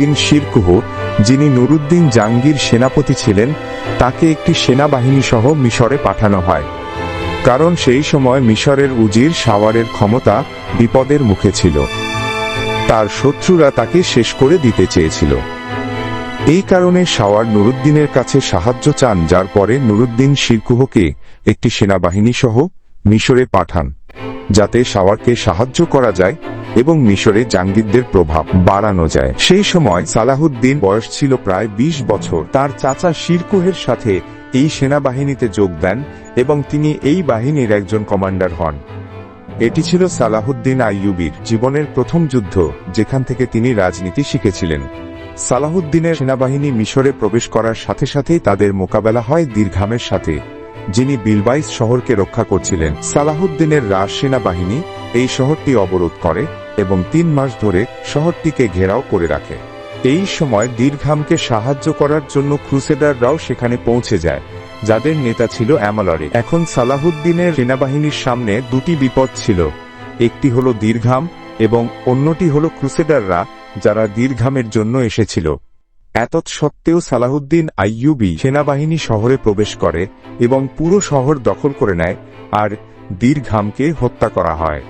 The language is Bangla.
দিন শিরকুহ, যিনি নুরুদ্দিন জাঙ্গির সেনাপতি ছিলেন, তাকে একটি সেনাবাহিনী সহ মিশরে পাঠানো হয়। কারণ সেই সময় মিশরের উজির সাওয়ারের ক্ষমতা বিপদের মুখে ছিল। তার শত্রুরা তাকে শেষ করে দিতে চেয়েছিল। এই কারণে সাওয়ার নুরুদ্দিনের কাছে সাহায্য চান, যার পরে নুরুদ্দিন শিরকুহকে একটি সেনাবাহিনী সহ মিশরে পাঠান, যাতে সাওয়ারকে সাহায্য করা যায় এবং মিশরে জাঙ্গিরদের প্রভাব বাড়ানো যায়। সেই সময় সালাহুদ্দিন বয়স ছিল প্রায় ২০ বছর। তার চাচা শিরকুহের সাথে এই সেনাবাহিনীতে যোগ দেন এবং তিনি এই বাহিনীর একজন কমান্ডার হন। এটি ছিল সালাহুদ্দিন আইয়ুবির জীবনের প্রথম যুদ্ধ, যেখান থেকে তিনি রাজনীতি শিখেছিলেন। সালাহুদ্দিনের সেনাবাহিনী মিশরে প্রবেশ করার সাথে সাথেই তাদের মোকাবেলা হয় দীর্ঘামের সাথে। যিনি বিলবাইস শহরকে রক্ষা করছিলেন। সালাহুদ্দিনের রাজ সেনাবাহিনী এই শহরটি অবরোধ করে এবং তিন মাস ধরে শহরটিকে ঘেরাও করে রাখে। এই সময় দীর্ঘামকে সাহায্য করার জন্য ক্রুসেডাররাও সেখানে পৌঁছে যায়, যাদের নেতা ছিল অ্যামালরে এখন সালাহুদ্দিনের সেনাবাহিনীর সামনে দুটি বিপদ ছিল। একটি হল দীর্ঘাম এবং অন্যটি হল ক্রুসেডাররা, যারা দীর্ঘামের জন্য এসেছিল। এতৎ সত্ত্বেও সালাহুদ্দিন আইয়ুবি সেনাবাহিনী শহরে প্রবেশ করে এবং পুরো শহর দখল করে নেয় আর দীর্ঘামকে হত্যা করা হয়।